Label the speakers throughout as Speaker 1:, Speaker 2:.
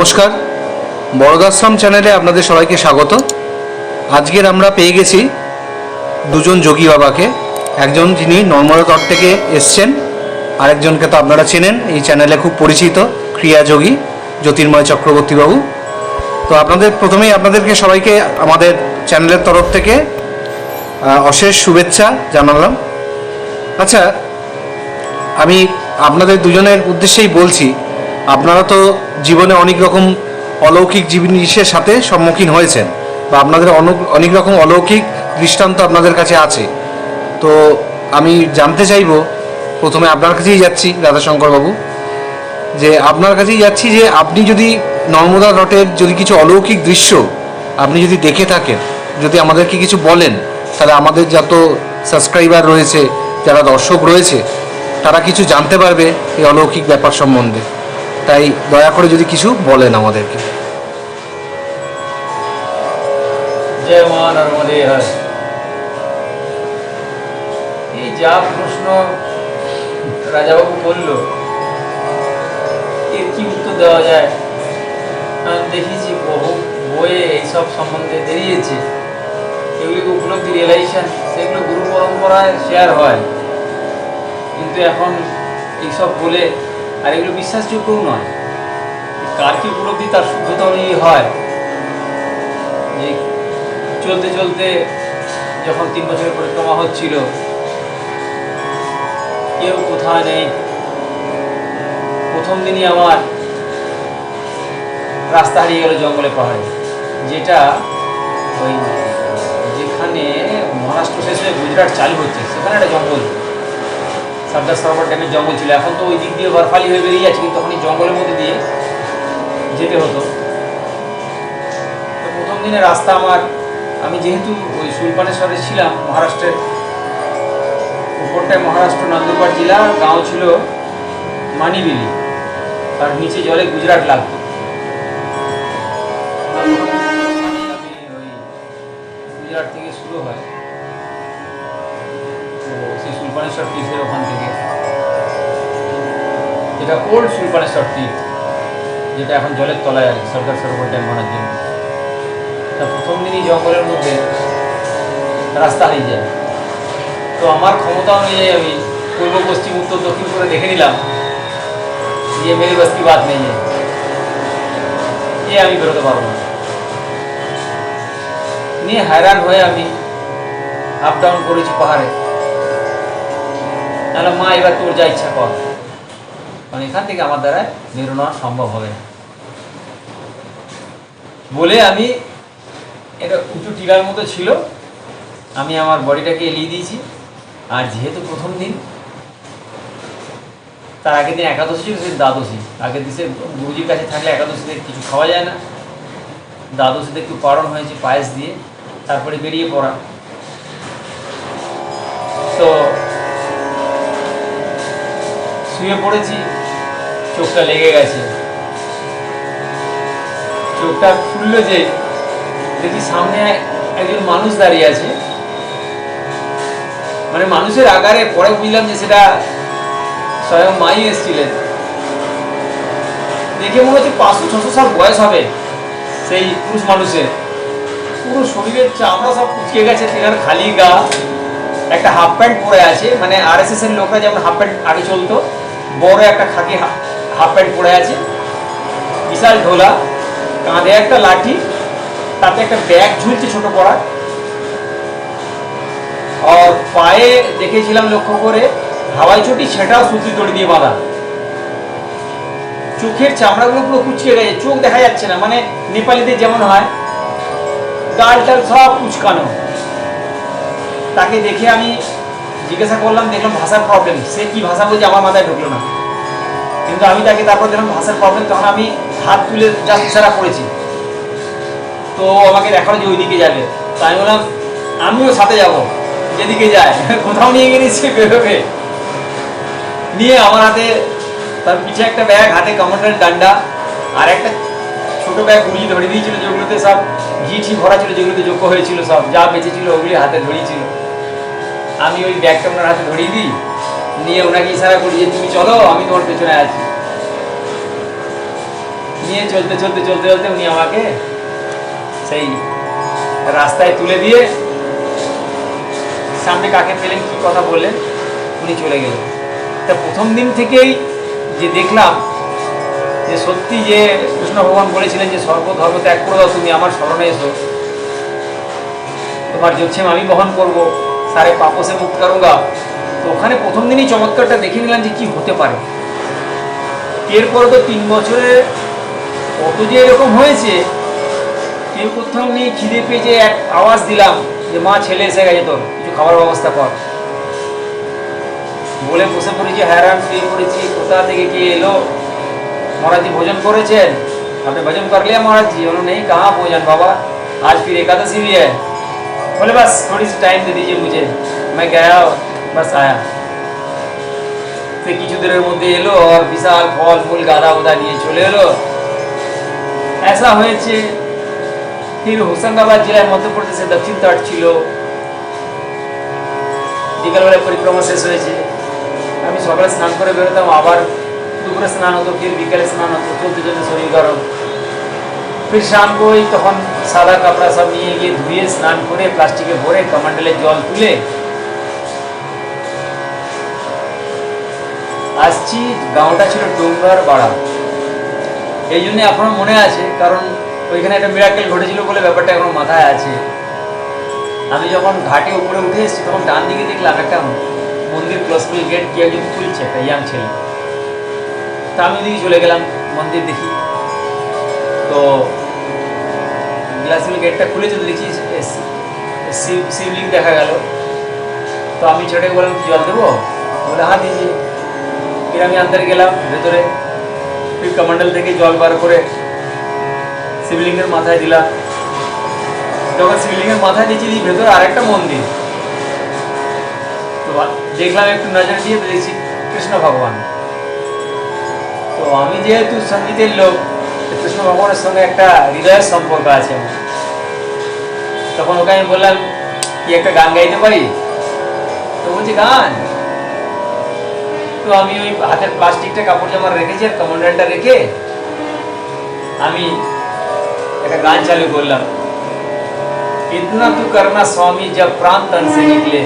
Speaker 1: নমস্কার। বড়দাশ্রম চ্যানেলে আপনাদের সবাইকে স্বাগত। আজকের আমরা পেয়ে গেছি দুজন যোগী বাবাকে। একজন যিনি নর্মদা তট থেকে এসছেন, আরেকজনকে তো আপনারা চেনেন, এই চ্যানেলে খুব পরিচিত ক্রিয়া যোগী জ্যোতির্ময় চক্রবর্তী বাবু। তো আপনাদের প্রথমেই আপনাদেরকে সবাইকে আমাদের চ্যানেলের তরফ থেকে অশেষ শুভেচ্ছা জানালাম। আচ্ছা আমি আপনাদের দুজনের উদ্দেশ্যেই বলছি আপনারা তো জীবনে অনেক রকম অলৌকিক জিনিসের সাথে সম্মুখীন হয়েছেন বা আপনাদের অনেক- রকম অলৌকিক দৃষ্টান্ত আপনাদের কাছে আছে। তো আমি জানতে চাইব, প্রথমে আপনার কাছেই যাচ্ছি রাধাশঙ্কর বাবু যে আপনার কাছেই যাচ্ছি যে আপনি যদি নর্মদা তটের যদি কিছু অলৌকিক দৃশ্য আপনি যদি দেখে থাকেন, যদি আমাদেরকে কিছু বলেন, তাহলে আমাদের যত সাবস্ক্রাইবার রয়েছে, যারা দর্শক রয়েছে, তারা কিছু জানতে পারবে এই অলৌকিক ব্যাপার সম্বন্ধে। তাই দয়া করে যদি কিছু বলেন আমাদেরকে।
Speaker 2: জয় মা নর্মদে এই যা প্রশ্ন রাজাবাবু বলল, এর কি উত্তর দেওয়া যায়? দেখেছি বহু বইয়ে এইসব সম্বন্ধে বেরিয়েছে। এগুলিকে উপলব্ধি রিয়েলাইজেশন সেগুলো গুরু পরম্পরায় শেয়ার হয়। কিন্তু এখন এইসব বলে আর এগুলো বিশ্বাসযোগ্যও নয়। কার কি উপলব্ধি তার শুদ্ধতা অনুযায়ী হয়? যে চলতে চলতে যখন তিন বছরের পরিক্রমা হচ্ছিল, কেউ কোথায় নেই। প্রথম দিনই আমার রাস্তা হারিয়ে গেল জঙ্গলে পাহাড়ে, যেটা ওই যেখানে মহারাষ্ট্র শেষ গুজরাট চালু হচ্ছে, সেখানে একটা জঙ্গল। সর্দার সরোবর ড্যামের জঙ্গল ছিল? এখন তো ওই দিক দিয়ে বরফালি হয়ে বেরিয়ে যাচ্ছে, কিন্তু তখন জঙ্গলের মধ্যে দিয়ে যেতে হতো। তো প্রথম দিনে রাস্তা আমার, আমি যেহেতু ওই সুলপানেশ্বরে ছিলাম মহারাষ্ট্রের, উপরটায় মহারাষ্ট্র, নন্দুরবার জেলা, গাঁও ছিল মানিবিলি। তার নিচে জলে গুজরাট লাগতো। ওল্ড সুলপানেশ্বর তীর্থ যেটা এখন জলের তলায় আছে, সরকার সরোবর ড্যাম বানার জন্য। তা প্রথম দিনই জঙ্গলের মধ্যে রাস্তা হারিয়ে যায়। তো আমার ক্ষমতা অনুযায়ী আমি পূর্ব, পশ্চিম, উত্তর, দক্ষিণ করে দেখে নিলাম, যে মেরে বাস কি বাদ নেই। এ আমি বেরোতে পারব না। নিয়ে হায়রান হয়ে আমি আপ ডাউন করেছি পাহাড়ে। তাহলে মা, এবার তোর যা ইচ্ছা কর। মানে এখান থেকে আমার দ্বারা বেরোনো আর সম্ভব হবে। না বলে আমি এটা উঁচু টিলার মতো ছিল, আমি আমার বডিটাকে এলিয়ে দিয়েছি। আর যেহেতু প্রথম দিন, তার আগের দিন একাদশী ছিল সেদিন দ্বাদশী। আগের দিনে গুরুজির কাছে থাকলে একাদশীতে কিছু খাওয়া যায় না। দ্বাদশীতে একটু পারণ হয়েছে পায়েস দিয়ে, তারপরে বেরিয়ে পড়া। তো শুয়ে পড়েছি। চোখটা লেগে গেছে। চোখটা খুললো যে, দেখি সামনে একজন মানুষ দাঁড়িয়ে আছে। মানে মানুষের আকারে পরে বুঝলাম যে সেটা স্বয়ং মাই এসেছিলেন। দেখে মনে হচ্ছে পাঁচশো, ছশো সাল বয়স হবে সেই পুরুষ মানুষের। পুরো শরীরের চামড়া সব কুচকে গেছে, তেনার খালি গা। একটা হাফ প্যান্ট পরে আছে মানে আর এস এস এর লোকরা যেমন হাফ প্যান্ট আগে চলতো, বড় একটা খাকি হাফ প্যান্ট পরে আছে। বিশাল ঢোলা, কাঁধে একটা লাঠি, তাতে একটা ব্যাগ ঝুলছে ছোট পড়া আর পায়ে দেখেছিলাম লক্ষ্য করে হাওয়াই চটি, সেটাও সুতি দড়ি দিয়ে বাঁধা। চোখের চামড়াগুলো পুরো কুচকে গেছে, চোখ দেখা যাচ্ছে না মানে নেপালিদের যেমন হয়, গাল টাল সব কুচকানো। তাকে দেখে আমি জিজ্ঞাসা করলাম, দেখলাম ভাষার প্রবলেম সে কি ভাষা বলছে আমার মাথায় ঢুকলো না। কিন্তু আমি তাকে তারপর দেখলাম ভাষার প্রবলেম তখন আমি হাত তুলে যা ইশারা করেছি। তো আমাকে দেখাল যে ওইদিকে যাবে। তো আমি বললাম, আমিও সাথে যাব। যেদিকে যায়। কোথাও নিয়ে গেলে সে বেরোবে। নিয়ে আমার হাতে তার পিছে একটা ব্যাগ হাতে কমান্ডার ডান্ডা আর একটা ছোট ব্যাগ গুলি ধরে দিয়েছিল, যেগুলোতে সব ঘি ঠি ভরা ছিল, যেগুলোতে যোগ্য হয়েছিল সব। যা বেঁচেছিল ওগুলি হাতে ধরিয়েছিল। আমি ওই ব্যাগটা ওনার হাতে ধরিয়ে দিই। নিয়ে ওনাকে ইশারা করি যে, তুমি চলো, আমি তোমার পেছনে আছি। নিয়ে চলতে চলতে চলতে চলতে উনি আমাকে সেই রাস্তায় তুলে দিয়ে সামনে কাকে পেলেন, কি কথা বললেন, উনি চলে গেলেন। তা প্রথম দিন থেকেই যে দেখলাম যে সত্যি যে কৃষ্ণ ভগবান বলেছিলেন যে, সর্বধর্ম ত্যাগ করে দাও, তুমি আমার স্মরণে এসো। তোমার যোচ্ছেম আমি বহন করব, সারে পাপসে মুক্ত করুঙ্গা তো ওখানে প্রথম দিনই চমৎকারটা দেখে নিলাম যে কি হতে পারে এরপরে তো তিন বছরে কত যে এরকম হয়েছে কেউ কোথাও নিয়ে খিদে পেয়েছে এক আওয়াজ দিলাম যে মা ছেলে এসে গেছে তোর কিছু খাবার ব্যবস্থা কর বলে বসে পড়েছি হ্যারান শুয়ে পড়েছি কোথা থেকে কে এলো महाराज जी भोजन करे छे आपने भोजन कर लिया महाराज जी उन्होंने नहीं कहा भोजन बाबा आज फिर एकादशी भी है बोले बस थोड़ी सी टाइम दे दीजिए मुझे मैं गया बस आया সে কিছু দিনের মধ্যে এলো আর বিশাল ফল ফুল গাদা উদা নিয়ে চলে এলো ऐसा হয়েছে फिर হোশঙ্গাবাদ জেলায় মধ্যপ্রদেশে দক্ষিণ তট ছিল বিকালবেলা পরিক্রমা শেষ হয়েছে আমি সকালে স্নান করে বেরোতাম আবার দুপুরে স্নান হতো ফির বিকালে স্নান হতো চলতে চলতে শরীর গরম ফির শাম को ওই তখন সাদা কাপড়া সব নিয়ে গিয়ে ধুয়ে স্নান করে প্লাস্টিকে ভরে কমান্ডেলে জল তুলে আসছি, গাঁওটা ছিল ডোঙ্গার পাড়া এই জন্য এখনও মনে আছে, কারণ ওইখানে একটা মিরাকেল ঘটেছিল বলে ব্যাপারটা এখনও মাথায় আছে। আমি যখন ঘাটে উপরে উঠে এসেছি, তখন ডান দিকে দেখলাম একটা মন্দির ক্লোজফুল গেট কে একজন খুলছে, একটা ইয়াং ছেলে। তা আমি ওদিকে চলে গেলাম, মন্দির দেখি। তো গ্লাসফুল গেটটা খুলেছে তো দেখি, এস- শিব, শিবলিঙ্গ দেখা গেল। তো আমি ছেড়ে বললাম, "কি জল দেবো? বলে হ্যাঁ দিয়েছি ফির আমি আন্দর গেলাম, ভেতরে ফির কমন্ডল থেকে জল বার করে শিবলিঙ্গের মাথায় দিলাম। যখন শিবলিঙ্গের মাথায় দিয়েছি দিই ভেতরে আরেকটা মন্দির। তো দেখলাম একটু নজর দিয়ে দেখছি কৃষ্ণ ভগবান। তো আমি যেহেতু সঙ্গীতের লোক কৃষ্ণ ভগবানের সঙ্গে একটা হৃদয়ের সম্পর্ক আছে আমার। তখন ওকে আমি বললাম, কি একটা গান গাইতে পারি? তো বলছি, গান? তো আমি ওই হাতের প্লাস্টিকটা কাপড় জামা রেখেছি আর কমান্ডারটা রেখে আমি একটা গান চালু করলাম इतना तू करना स्वामी जब प्राण तन से निकले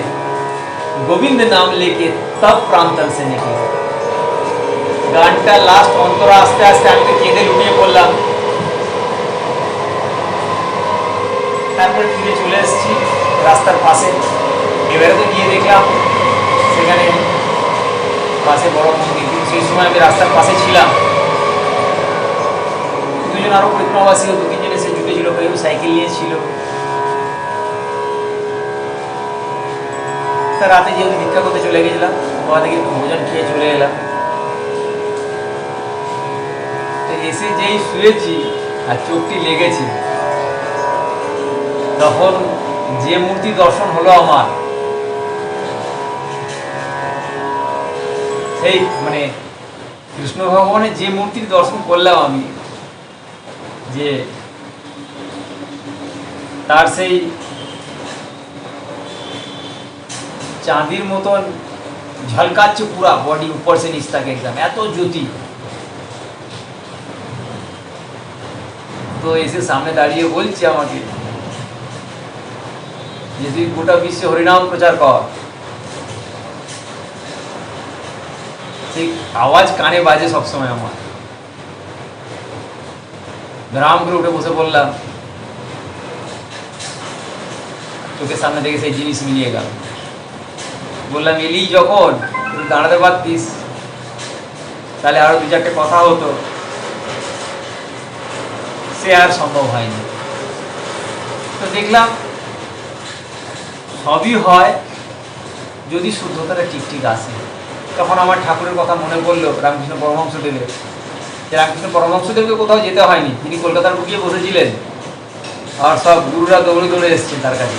Speaker 2: गोविंद नाम लेके तब प्राण तन से निकले গানটা লাস্ট অন্তর আস্তে আস্তে আমি তো কেঁদে লুটিয়ে পড়লাম তারপরে ফিরে চলে এসেছি রাস্তার পাশে এবারে তো গিয়ে দেখলাম সেখানে পাশে বড় মন্দির সেই সময় আমি রাস্তার পাশে ছিলাম। দুজন আরও পরিক্রমাবাসী দু তিনজন এসে জুটেছিল, কেউ সাইকেল নিয়ে ছিল। তা রাতে যেহেতু ভিক্ষা করতে চলে গেছিলাম ওখান থেকে ভোজন খেয়ে চলে এলাম। তো এসে যেই শুয়েছি আর চোখটি লেগেছে, তখন যে মূর্তি দর্শন হলো আমার সেই মানে কৃষ্ণ ভগবানের যে মূর্তির দর্শন করলাম আমি, যে তার সেই চাঁদির মতন ঝলকাচ্ছে পুরা বডি উপর সে নিচ তক একদম, এত জ্যোতি। তো এসে সামনে দাঁড়িয়ে বলছে আমাকে যে তুই গোটা বিশ্বে হরিনাম প্রচার কর। সেই আওয়াজ কানে বাজে সবসময় আমার। গ্রাম করে উঠে বসে বললাম, চোখের সামনে থেকে সেই জিনিস মিলিয়ে গেল। বললাম, এলি যখন একটু দাঁড়াতে পারতিস। তাহলে আরও দু চারটে কথা হতো। সে আর সম্ভব হয়নি। তো দেখলাম, সবই হয় যদি শুদ্ধতাটা ঠিক ঠিক আসে। তখন আমার ঠাকুরের কথা মনে পড়ল, রামকৃষ্ণ পরমহংসদেবের যে রামকৃষ্ণ পরমহংসদেবকে কোথাও যেতে হয়নি, তিনি কলকাতার ঢুকিয়ে বসেছিলেন। আর সব গুরুরা দৌড়ে দৌড়ে এসছেন তার কাছে।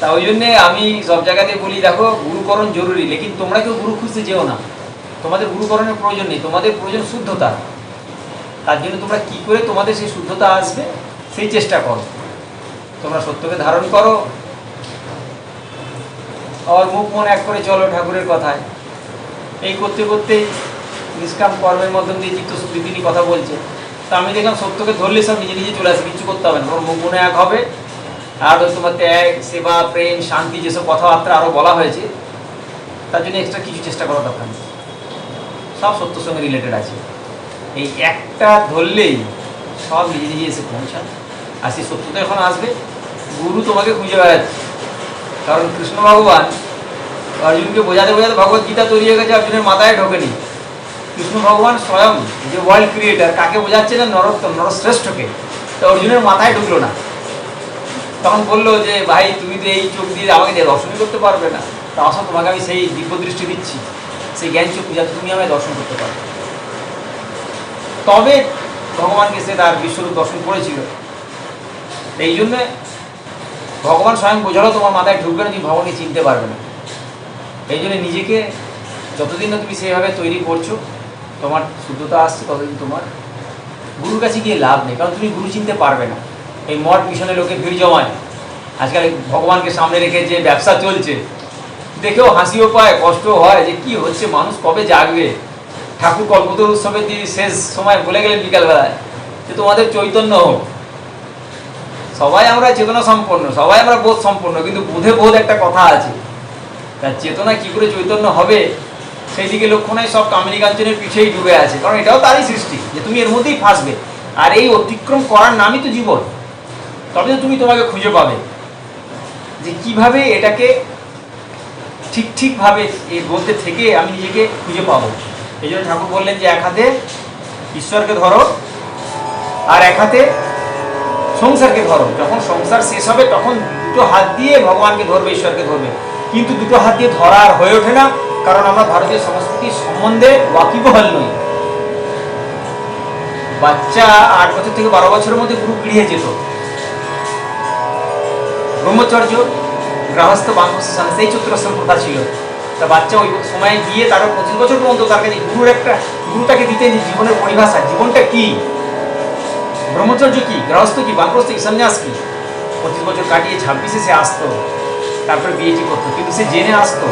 Speaker 2: তা ওই জন্যে আমি সব জায়গাতে বলি, দেখো, গুরুকরণ জরুরি, লেকিন তোমরা কেউ গুরু খুঁজতে যেও না। তোমাদের গুরুকরণের প্রয়োজন নেই, তোমাদের প্রয়োজন শুদ্ধতা। তার জন্য তোমরা কি করে তোমাদের সেই শুদ্ধতা আসবে, সেই চেষ্টা করো। তোমরা সত্যকে ধারণ করো আর মুখ মন এক করে চলো ঠাকুরের কথায়। এই করতে করতেই নিষ্কাম কর্মের মাধ্যম দিয়ে চিত্ত শুদ্ধি তিনি কথা বলছে। তা আমি দেখলাম সত্যকে ধরলে সব নিজে নিজে চলে আসে কিছু করতে হবে না। তোমার মুখ মনে এক হবে। আর তোমার ত্যাগ সেবা, প্রেম, শান্তি যেসব কথাবার্তা আরও বলা হয়েছে, তার জন্য এক্সট্রা কিছু চেষ্টা করা দরকার নেই। সব সত্যর সঙ্গে রিলেটেড আছে। এই একটা ধরলেই সব নিজে নিজে এসে পৌঁছায়। আর সেই সত্য তো এখন আসবে। গুরু তোমাকে খুঁজে বেড়াচ্ছে। কারণ কৃষ্ণ ভগবান অর্জুনকে বোঝাতে বোঝাতে ভগবত গীতা তৈরি হয়ে গেছে অর্জুনের মাথায় ঢোকেনি। কৃষ্ণ ভগবান স্বয়ং যে ওয়ার্ল্ড ক্রিয়েটার কাকে বোঝাচ্ছে না নরোত্তম, নরশ্রেষ্ঠকে? তো অর্জুনের মাথায় ঢুকলো না। তখন বলল যে, ভাই, তুমি তো এই চোখ দিয়ে আমাকে দর্শনই করতে পারবে না। তা আসো, তোমাকে আমি সেই দিব্য দৃষ্টি দিচ্ছি। সেই জ্ঞান চোখ যাতে তুমি আমায় দর্শন করতে পারবে। তবে ভগবানকে সে তার বিশ্বরূপ দর্শন করেছিল। এই জন্যে ভগবান স্বয়ং বোঝালো, তোমার মাথায় ঢুকবে না, তুমি ভগবানকে চিনতে পারবে না। এই জন্য নিজেকে যতদিন না তুমি সেইভাবে তৈরি করছ, তোমার শুদ্ধতা আসছে, ততদিন তোমার গুরুর কাছে গিয়ে লাভ নেই, কারণ তুমি গুরু চিনতে পারবে না। এই মঠ পিছনে লোকে ভিড় জমায়। আজকাল ভগবানকে সামনে রেখে যে ব্যবসা চলছে, দেখেও হাসিও পায়, কষ্টও হয়, যে কি হচ্ছে, মানুষ কবে জাগবে? ঠাকুর কল্পতরু উৎসবের দিয়ে শেষ সময় বলে গেলেন বিকালবেলায়। যে তোমাদের চৈতন্য হোক সবাই আমরা চেতনা সম্পন্ন, সবাই আমরা বোধ সম্পন্ন, কিন্তু বোধে বোধ একটা কথা আছে। তার চেতনা কি করে চৈতন্য হবে? সেই দিকে লক্ষ্য নাই, সব কামিনী কাঞ্চনের পিছেই ডুবে আছে, কারণ এটাও তারই সৃষ্টি, যে তুমি এর মধ্যেই ফাঁসবে। আর এই অতিক্রম করার নামই তো জীবন। তবে তো তুমি তোমাকে খুঁজে পাবে। যে কীভাবে এটাকে ঠিক ঠিকভাবে এর মধ্যে থেকে আমি নিজেকে খুঁজে পাবো। এই জন্য ঠাকুর বললেন যে এক হাতে ঈশ্বরকে ধরো, আর এক হাতে সংসারকে ধরো, যখন সংসার শেষ হবে, তখন দুটো হাত দিয়ে ভগবানকে ধরবে, ঈশ্বরকে ধরবে। কিন্তু দুটো হাত দিয়ে ধরা আর হয়ে ওঠে না, কারণ আমরা ভারতীয় সংস্কৃতি সম্বন্ধে ওয়াকিবহাল নই। বাচ্চা আট বছর থেকে বারো বছরের মধ্যে গুরু গৃহে যেত। ব্রহ্মচর্য, গৃহস্থ বাংলাদেশ সেই চতুরস্র প্রথা ছিল। তা বাচ্চা ওই সময়ে গিয়ে তারও পঁচিশ বছর পর্যন্ত তার কাছে গুরুর একটা গুরু তাকে জীবনের পরিভাষা, জীবনটা কি? ব্রহ্মচর্য কি? গৃহস্থ কি? বানপ্রস্থ কি? সন্ন্যাস কি? পঁচিশ বছর কাটিয়ে ছাব্বিশে সে আসতো। তারপরে বিয়েটি করতো। কিন্তু সে জেনে আসতো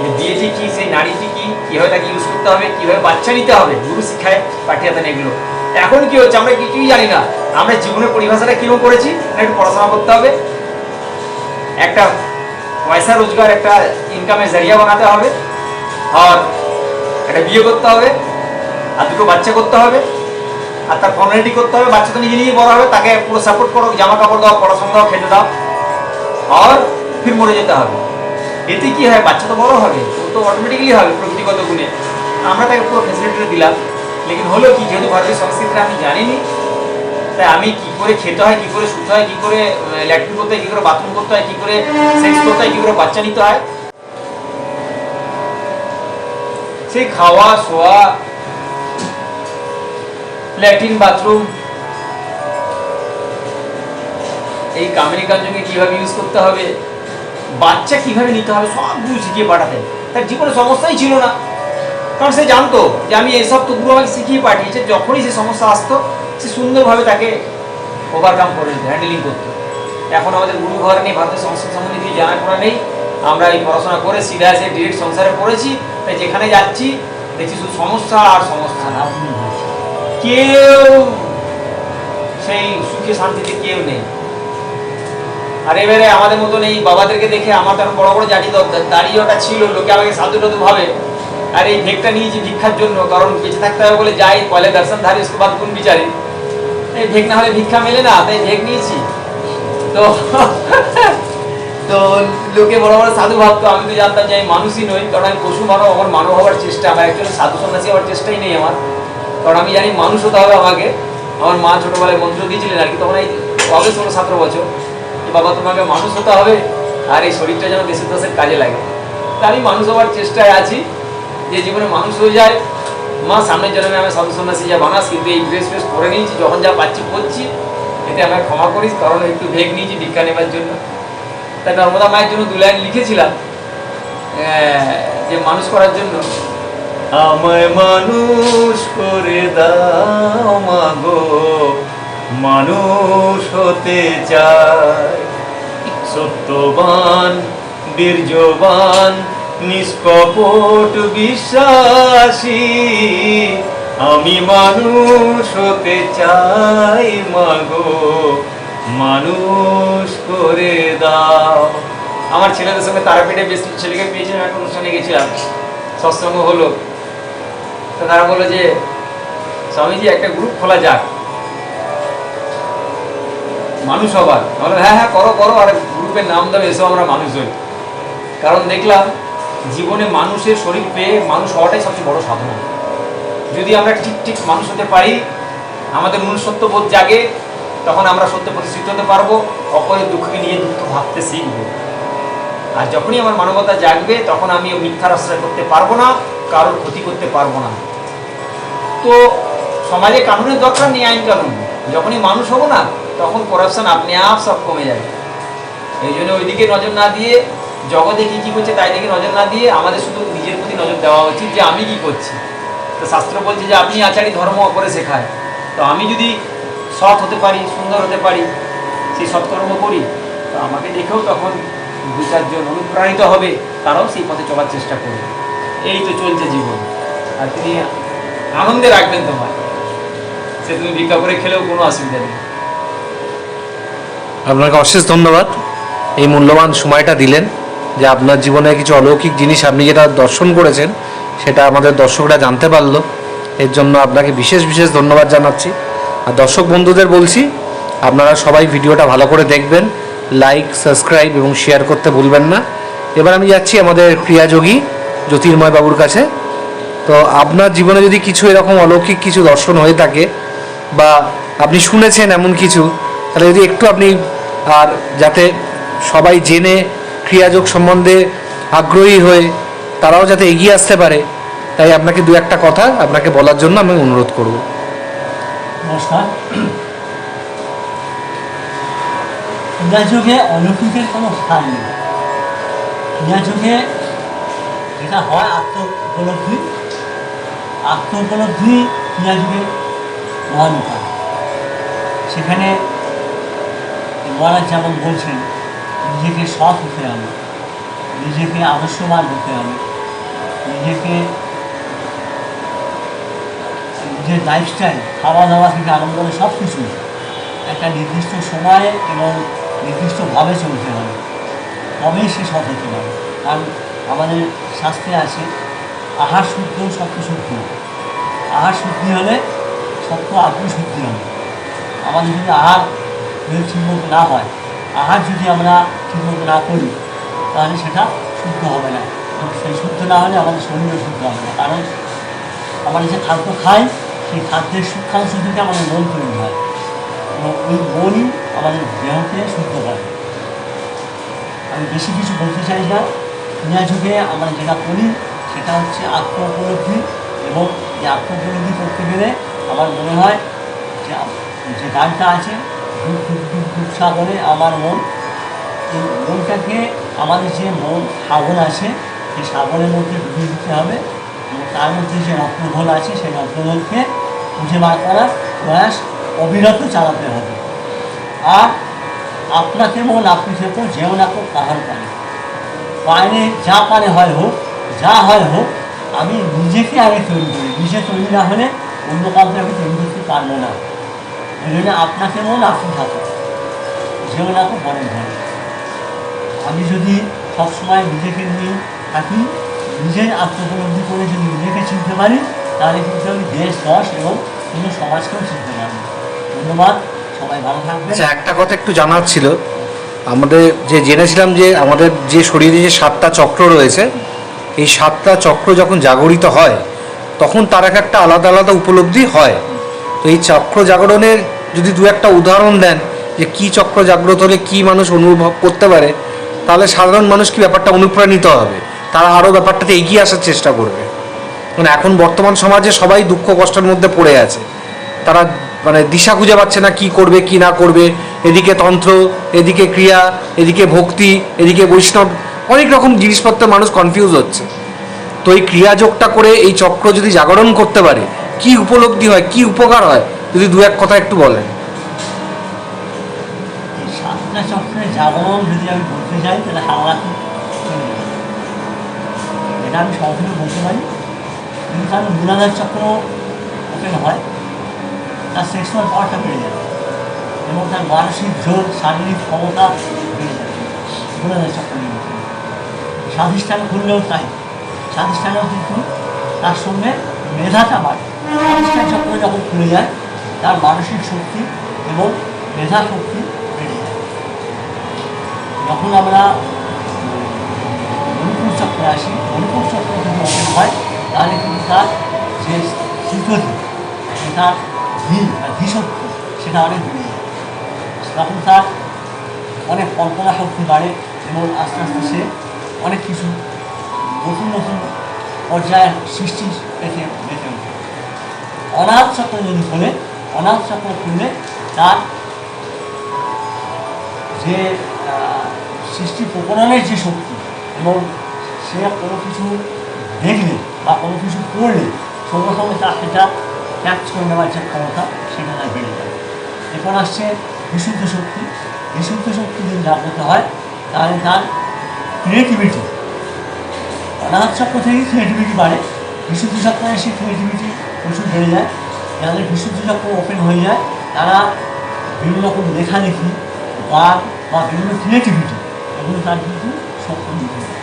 Speaker 2: যে বিয়েটি কি, সেই নারীটি কি, কীভাবে তাকে ইউজ করতে হবে, কীভাবে বাচ্চা নিতে হবে, গুরু শিক্ষায় পাঠিয়ে দেন এগুলো। এখন কি হচ্ছে? আমরা কিছুই জানি না। আমরা জীবনের পরিভাষাটা কীরকম করেছি? একটু পড়াশোনা করতে হবে। একটা পয়সা রোজগার, একটা ইনকামের জারিয়া বানাতে হবে। আর একটা বিয়ে করতে হবে। আর দুটো বাচ্চা করতে হবে। আর তার ফর্মালিটি করতে হবে, বাচ্চা তো নিজে নিজে বড় হবে, তাকে পুরো সাপোর্ট করো জামা কাপড় দাও, পড়াশোনা দাও, খেতে দাও। আর ফির মরে যেতে হবে। এতে কি হয়? বাচ্চা তো বড় হবে, ও তো অটোমেটিক্যালি হবে প্রকৃতিগত গুণে। আমরা তাকে পুরো ফেসিলিটি দিলাম, লেকিন হলো কি, যেহেতু ভারতীয় সংস্কৃতিটা আমি জানিনি, তাই আমি কি করে খেতে হয়, কি করে শুতে হয়, কি করে ল্যাট্রিন করতে হয়, কি করে বাথরুম করতে হয়, কি করে সেক্স করতে হয়, কি করে বাচ্চা নিতে হয়। সেই খাওয়া, শোয়া ল্যাট্রিন বাথরুম এই কামিনী কাঞ্জনকে কীভাবে ইউজ করতে হবে? বাচ্চা কীভাবে নিতে হবে? সব গুরু শিখিয়ে পাঠাতেন। তার জীবনে সমস্যাই ছিল না। কারণ সে জানতো যে আমি এসব তো গুরু আমাকে শিখিয়ে পাঠিয়েছে। যখনই সে সমস্যা আসতো, সে সুন্দরভাবে তাকে ওভারকাম করে হ্যান্ডেলিং করতো। এখন আমাদের গুরু ঘর নেই, ভারতের সংস্কৃতি সম্বন্ধে কিছু জানা করা নেই। আমরা এই পড়াশোনা করে সিধা এসে ডিরেক্ট সংসারে পড়েছি। তাই যেখানে যাচ্ছি, দেখছি শুধু সমস্যা আর সমস্যা কেউ সেই সুখে শান্তিতে কেউ নেই। আর এবারে আমাদের মতন এই বাবাদেরকে দেখে আমার তখন বড় বড় দাঁড়িয়ে দাঁড়িয়েটা ছিল, লোকে আমাকে সাধু টাধু ভাবে। আর এই ভেগটা নিয়েছি ভিক্ষার জন্য, কারণ বেঁচে থাকতে হবে বলে যাই কলে দর্শন ধারে ইসকে বাদ কোন বিচারে। এই ভেগ না হলে ভিক্ষা মেলে না, তাই ভেগ নিয়েছি। তো তো লোকে বড় বড় সাধু ভাবতো, আমি তো জানতাম যে আমি মানুষই নই, কারণ আমি পশু মানব, আমার মানব হওয়ার চেষ্টা, আমার একজন সাধু সন্ন্যাসী হওয়ার চেষ্টাই নেই আমার। কারণ আমি জানি মানুষ হতে হবে আমাকে। আমার মা ছোটোবেলায় মন্ত্র দিয়েছিলেন আর কি, তখন এই কবে ষোলো সতেরো বছর। বাবা, তোমাকে মানুষ হতে হবে আর এই শরীরটা যেন দেশের দশের কাজে লাগে। তা আমি মানুষ হওয়ার চেষ্টায় আছি, যে জীবনে মানুষ হয়ে যায়। মা, সামনের জন্মে আমি সাধু সন্ন্যাসী যা বানাস, কিন্তু এই ড্রেস ফ্রেস করে নিয়েছি, যখন যা পাচ্ছি করছি এতে আমায় ক্ষমা করিস, কারণ একটু ভেগ নিয়েছি ভিক্ষা নেবার জন্য। তাই নর্মদা মায়ের জন্য দু লাইন লিখেছিলাম যে মানুষ করার জন্য আমায় মানুষ করে দাও মাগো, মানুষ হতে চায়। সত্যবান, বীর্যবান, নিষ্কপট বিশ্বাসী, আমি মানুষ হতে চাই মাগো, মানুষ করে দাও। আমার ছেলেদের সঙ্গে তারাপীঠে বেশ ছেলেকে পেয়েছিলাম, একটা অনুষ্ঠানে গেছিলাম। সৎসঙ্গ হলো। তো তারা বলল যে স্বামীজি একটা গ্রুপ খোলা যাক। মানুষ হবার বললাম, হ্যাঁ হ্যাঁ করো করো আর গ্রুপের নাম দাও এসব আমরা মানুষ হই কারণ দেখলাম জীবনে মানুষের শরীর পেয়ে মানুষ হওয়াটাই সবচেয়ে বড় সাধনা। যদি আমরা ঠিক ঠিক মানুষ হতে পারি আমাদের মনুষ্যত্ব বোধ জাগে তখন আমরা সত্য প্রতিষ্ঠিত হতে পারব অপরের দুঃখকে নিয়ে দুঃখ ভাবতে শিখব। আর যখনই আমার মানবতা জাগবে তখন আমি মিথ্যার আশ্রয় করতে পারব না কারোর ক্ষতি করতে পারব না। তো সমাজে কানুনের দরকার নেই, আইন কানুন। যখনই মানুষ হব না, তখন করাপশন আপনি আপ সব কমে যাবে। এই জন্য ওইদিকে নজর না দিয়ে, জগতে কি কী করছে তাই দিকে নজর না দিয়ে আমাদের শুধু নিজের প্রতি নজর দেওয়া উচিত যে আমি কি করছি। তো শাস্ত্র বলছে যে আপনি আচারী ধর্ম করে শেখায়। তো আমি যদি সৎ হতে পারি, সুন্দর হতে পারি, সেই সৎকর্ম করি, তো আমাকে দেখেও তখন দু চারজন অনুপ্রাণিত হবে, তারাও সেই পথে চলার চেষ্টা করবে। এই তো চলছে জীবন। আর তিনি আনন্দে রাখবেন তোমার সে তুমি ভিক্ষা করে খেলেও কোনো অসুবিধা নেই।
Speaker 1: আপনাকে অশেষ ধন্যবাদ। এই মূল্যবান সময়টা দিলেন যে আপনার জীবনে কিছু অলৌকিক জিনিস আপনি যেটা দর্শন করেছেন, সেটা আমাদের দর্শকরা জানতে পারল। এর জন্য আপনাকে বিশেষ বিশেষ ধন্যবাদ জানাচ্ছি। আর দর্শক বন্ধুদের বলছি, আপনারা সবাই ভিডিওটা ভালো করে দেখবেন, লাইক, সাবস্ক্রাইব এবং শেয়ার করতে ভুলবেন না। এবার আমি যাচ্ছি আমাদের ক্রিয়াযোগী জ্যোতির্ময় বাবুর কাছে। তো আপনার জীবনে যদি কিছু এরকম অলৌকিক কিছু দর্শন হয়ে থাকে বা আপনি শুনেছেন এমন কিছু, তাহলে যদি একটু আপনি, আর যাতে সবাই জেনে ক্রিয়াযোগ সম্বন্ধে আগ্রহী হয়ে তারাও যাতে এগিয়ে আসতে পারে, তাই আপনাকে দু একটা কথা আপনাকে বলার জন্য আমি অনুরোধ করব।
Speaker 3: নমস্কার। অলৌকিকের কোনো স্থান নেই। যেটা হয় আত্ম উপলব্ধি আত্ম উপলব্ধি যুগে মহান উপায় সেখানে মহারাজ যেমন বলছেন, নিজেকে সৎ হতে হবে, নিজেকে আদর্শবান হতে হবে, নিজেকে নিজের লাইফস্টাইল খাওয়া দাওয়া থেকে আরম্ভ করে সব কিছু একটা নির্দিষ্ট সময়ে এবং নির্দিষ্টভাবে চলতে হবে। তবেই সে সৎ হতে পারে। কারণ আমাদের শাস্ত্রে আছে। আহার শুদ্ধ সত্য শুদ্ধ। আহার শুদ্ধি হলে সত্য আগ্নি শুদ্ধি হবে আমাদের যদি আহার যদি ঠিকমতো না হয়, আহার যদি আমরা ঠিকমতো না করি, তাহলে সেটা শুদ্ধ হবে না। এবং সেই শুদ্ধ না হলে আমাদের শরীরও শুদ্ধ হবে না। কারণ আমরা যে খাদ্য খাই, সেই খাদ্যের সূক্ষ্মাংশ থেকে আমাদের মন তৈরি হয়। এবং ওই মনই আমাদের দেহকে শুদ্ধ করে। আমি বেশি কিছু বলতে চাই না। ক্রিয়া যুগে আমরা যেটা করি সেটা হচ্ছে আত্ম উপলব্ধি এবং এই আত্ম উপলব্ধি করতে গেলে আমার মনে হয় যে যে গানটা আছে দুঃখ সাগরে আমার মন, এই মনটাকে আমাদের যে মন, সাগর আছে, সেই সাগরের মধ্যে ডুবিয়ে দিতে হবে এবং তার মধ্যে যে রত্নঘোল আছে, সেই রত্নঘোলকে খুঁজে বার করার প্রয়াস অবিরত চালাতে হবে। আর আপনাকে মন আপনি যেত যেও না কো কাহার পারে বাইরে যা পারে হয় হোক যা হয় হোক আমি নিজেকে আগে তৈরি করি। নিজে তৈরি না হলে অন্য কাউকে আমি তৈরি করতে পারব না। ওই জন্য আপনাকে মন আপনি থাকো যেও না কো বরং আমি যদি সবসময় নিজেকে নিয়ে থাকি, নিজের আত্মোপলব্ধি করে যদি নিজেকে চিনতে পারি, তাহলে কিন্তু আমি দেশ, দশ এবং পুরো সমাজকেও চিনতে পারব। ধন্যবাদ, সবাই ভালো থাকবেন।
Speaker 1: আচ্ছা একটা কথা একটু জানার ছিল। আমাদের যে জেনেছিলাম যে আমাদের যে শরীরে যে সাতটা চক্র রয়েছে এই সাতটা চক্র যখন জাগরিত হয়, তখন তার এক একটা আলাদা আলাদা উপলব্ধি হয়। তো এই চক্র জাগরণের যদি দু একটা উদাহরণ দেন যে কি চক্র জাগ্রত হলে কি মানুষ অনুভব করতে পারে, তাহলে সাধারণ মানুষ কি ব্যাপারটা অনুপ্রাণিত হবে? তারা আরও ব্যাপারটাতে এগিয়ে আসার চেষ্টা করবে। মানে এখন বর্তমান সমাজে সবাই দুঃখ কষ্টের মধ্যে পড়ে আছে। তারা মানে দিশা খুঁজে পাচ্ছে না কি করবে, কি না করবে। এদিকে তন্ত্র, এদিকে ক্রিয়া, এদিকে ভক্তি, এদিকে বৈষ্ণব। অনেক রকম জিনিসপত্র মানুষ কনফিউজ হচ্ছে। তো এই ক্রিয়াযোগটা করে এই চক্র যদি জাগরণ করতে পারে, কি উপলব্ধি হয়, কি উপকার হয়, যদি দু এক কথা একটু বলেন।
Speaker 3: জাগরণ যদি আমি বলতে যাই তাহলে এটা আমি বলতে পারি। চক্র হয়, তার যাবে এবং তার মানসিক জোর শারীরিক ক্ষমতা বেড়ে যাবে চক্র নিয়ে। স্বাধিষ্ঠান খুললেও তাই। স্বাধিষ্ঠানেও কিন্তু তার সঙ্গে মেধাটা বাড়ে। চক্র যখন খুলে যায়, তার মানসিক শক্তি এবং মেধা শক্তি বেড়ে যায়। যখন আমরা মণিপুর চক্রে আসি মণিপুর চক্র যদি ওপেন হয়, তাহলে কিন্তু তার যে স্মৃতি তার ধী বা ধীশক্তি, সেটা অনেক বেড়ে যায়। তখন তার অনেক কল্পনা শক্তি বাড়ে এবং আস্তে আস্তে সে অনেক কিছু নতুন নতুন পর্যায়ের সৃষ্টি পেতে বেঁচে ওঠে অনাথ চক্র যদি খোলে, অনাথ চক্র খুললে তার যে সৃষ্টি প্রকরণের যে শক্তি এবং সে কোনো কিছু দেখলে বা কোনো কিছু করলে সঙ্গে সঙ্গে তার সেটা ক্যাচ করে নেওয়ার যে ক্ষমতা সেটা তার বেড়ে যায়। এরপর আসছে বিশুদ্ধ শক্তি। বিশুদ্ধ শক্তি যদি জাগ্রত হয়, তাহলে তার ক্রিয়েটিভিটি অনাথ চক্র থেকেই ক্রিয়েটিভিটি বাড়ে। বিশুদ্ধ চক্র এসে ক্রিয়েটিভিটি প্রচুর বেড়ে যায়। যাদের বিশুদ্ধ চক্র ওপেন হয়ে যায়, তারা বিভিন্ন রকম লেখালেখি গান বা বিভিন্ন ক্রিয়েটিভিটি এগুলো তার কিন্তু সক্ষম দিতে হয়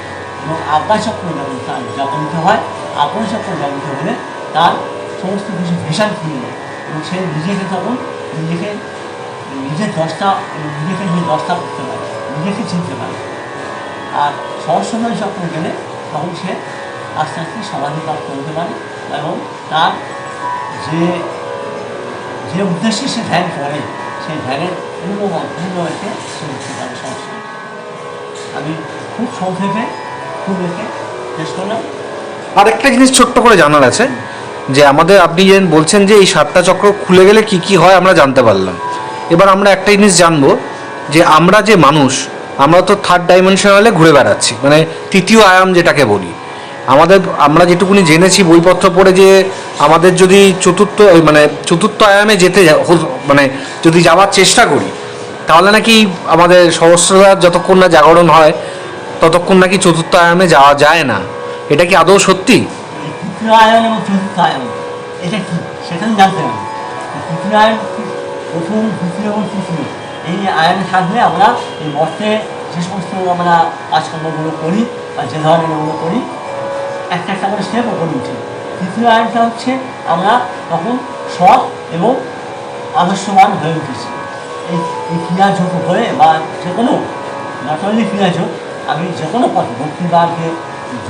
Speaker 3: এবং আজ্ঞা চক্র যেমন তার জাগরিত হয় আগ্রহ চক্র জাগরিত হলে তার সমস্ত কিছু ভিশন খুলে যায়। এবং সে নিজেকে তখন নিজেকে, নিজের দশটা নিজেকে নিজে দশটা করতে পারে, নিজেকে চিনতে পারে। আর সহস্রময় চক্র গেলে তখন সে আস্তে আস্তে সমাধি প্রাপ্ত হতে পারে এবং তার যে যে উদ্দেশ্যে সে ধ্যান করে সেই ধ্যানের পূর্ণ পূর্ণ রেখে সে উঠতে পারে সমস্যা আমি খুব সংক্ষেপে, খুব রেখে শেষ করলাম।
Speaker 1: আরেকটা জিনিস ছোট্ট করে জানার আছে, যে আমাদের আপনি যে বলছেন যে এই সাতটা চক্র খুলে গেলে কি কি হয় আমরা জানতে পারলাম। এবার আমরা একটা জিনিস জানব, যে আমরা যে মানুষ আমরা তো থার্ড ডাইমেনশনালে ঘুরে বেড়াচ্ছি মানে তৃতীয় আয়াম যেটাকে বলি। আমাদের, আমরা যেটুকুনি জেনেছি বইপত্র পড়ে যে আমাদের যদি চতুর্থ মানে চতুর্থ আয়ামে যেতে মানে যদি যাওয়ার চেষ্টা করি, তাহলে নাকি আমাদের সহস্রদার যতক্ষণ না জাগরণ হয়, ততক্ষণ নাকি চতুর্থ আয়ামে যাওয়া যায় না। এটা কি আদৌ সত্যি?
Speaker 3: সেটা জানতে এই আয়নে থাকলে আমরা এই মর্তে যে সমস্ত আমরা কাজকর্মগুলো করি বা যে ধরনের এগুলো করি, একটা একটা করে স্টেপ ওপরে উঠি। তৃতীয় আয়নটা হচ্ছে আমরা তখন সৎ এবং আদর্শমান হয়ে উঠেছি। এই এই ক্রিয়াযোগ হয়ে বা যে কোনো নট অনলি ক্রিয়াযোগ, আমি যে কোনো পথে ভক্তি মার্গে,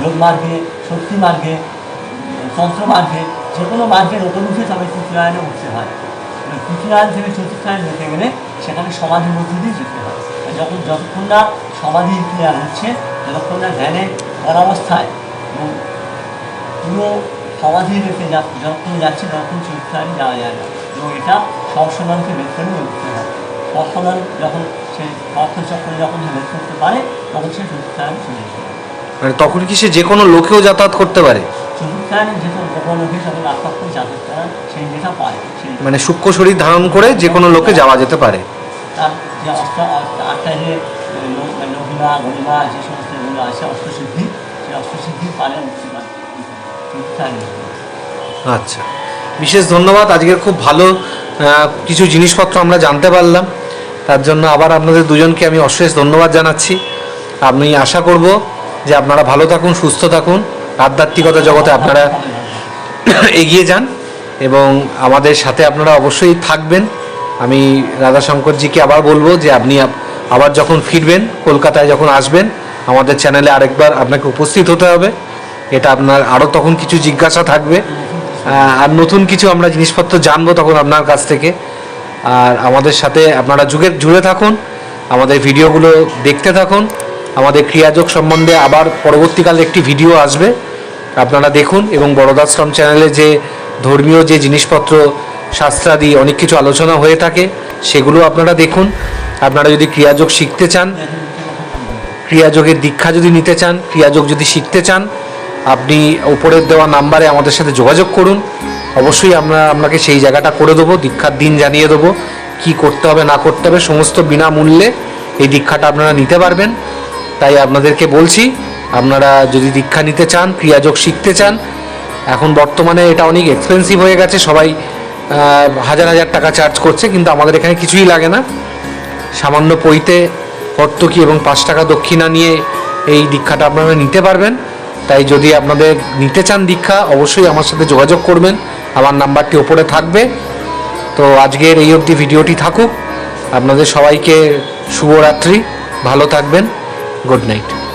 Speaker 3: যোগ মার্গে, শক্তি মার্গে, তন্ত্র মার্গে, যে কোনো মার্গের ওপর উঠে তবে তৃতীয় আয়নে উঠতে হয়। তৃতীয়ায়ন থেকে চতুর্থায়ন যেতে গেলে সেখানে সমাধির মধ্যে দিয়ে যেতে হয়। যখন যতক্ষণ না সমাধির ক্রিয়া হচ্ছে যতক্ষণ না ধ্যানে অনাবস্থায় এবং পুরো সমাধি রেখে যা, যতক্ষণ যাচ্ছে ততক্ষণ চতুর্থায়নে যাওয়া যায় না। এবং এটা সবসময়কে বের করে উঠতে হয়। সবসময় যখন সে অর্থচক্র যখন সে বের করতে পারে, তখন সে চতুর্থায়ন চলে যায়।
Speaker 1: মানে তখন কি সে যে কোনো লোকেও যাতায়াত করতে পারে? মানে সূক্ষ্ম শরীর ধারণ করে যে কোনো লোকে যাওয়া যেতে পারে। আচ্ছা। বিশেষ ধন্যবাদ, আজকের খুব ভালো কিছু জিনিসপত্র আমরা জানতে পারলাম। তার জন্য আবার আপনাদের দুজনকে আমি অশেষ ধন্যবাদ জানাচ্ছি। আমি আশা করব যে আপনারা ভালো থাকুন, সুস্থ থাকুন। আধ্যাত্মিকতা জগতে আপনারা এগিয়ে যান এবং আমাদের সাথে আপনারা অবশ্যই থাকবেন। আমি রাধাশঙ্করজিকে আবার বলব যে আপনি আবার যখন ফিরবেন, কলকাতায় যখন আসবেন, আমাদের চ্যানেলে আরেকবার আপনাকে উপস্থিত হতে হবে। এটা আপনার আরও তখন কিছু জিজ্ঞাসা থাকবে। আর নতুন কিছু আমরা জিনিসপত্র জানব তখন আপনার কাছ থেকে। আর আমাদের সাথে আপনারা যুগে জুড়ে থাকুন, আমাদের ভিডিওগুলো দেখতে থাকুন। আমাদের ক্রিয়াযোগ সম্বন্ধে আবার পরবর্তীকালে একটি ভিডিও আসবে। আপনারা দেখুন এবং বড়দাশ্রম চ্যানেলে যে ধর্মীয় যে জিনিসপত্র, শাস্ত্রাদি অনেক কিছু আলোচনা হয়ে থাকে, সেগুলো আপনারা দেখুন। আপনারা যদি ক্রিয়াযোগ শিখতে চান, ক্রিয়াযোগের দীক্ষা যদি নিতে চান, ক্রিয়াযোগ যদি শিখতে চান, আপনি উপরের দেওয়া নাম্বারে আমাদের সাথে যোগাযোগ করুন। অবশ্যই আমরা আপনাকে সেই জায়গাটা করে দেবো, দীক্ষার দিন জানিয়ে দেবো, কি করতে হবে, না করতে হবে, সমস্ত বিনামূল্যে এই দীক্ষাটা আপনারা নিতে পারবেন। তাই আপনাদেরকে বলছি আপনারা যদি দীক্ষা নিতে চান, ক্রিয়াযোগ শিখতে চান, এখন বর্তমানে এটা অনেক এক্সপেন্সিভ হয়ে গেছে, সবাই হাজার হাজার টাকা চার্জ করছে, কিন্তু আমাদের এখানে কিছুই লাগে না। সামান্য পইতে হর্তকি এবং পাঁচ টাকা দক্ষিণা নিয়ে এই দীক্ষাটা আপনারা নিতে পারবেন। তাই যদি আপনাদের নিতে চান দীক্ষা, অবশ্যই আমার সাথে যোগাযোগ করবেন। আমার নাম্বারটি ওপরে থাকবে। তো আজকের এই অবধি ভিডিওটি থাকুক। আপনাদের সবাইকে শুভরাত্রি। ভালো থাকবেন। Good night.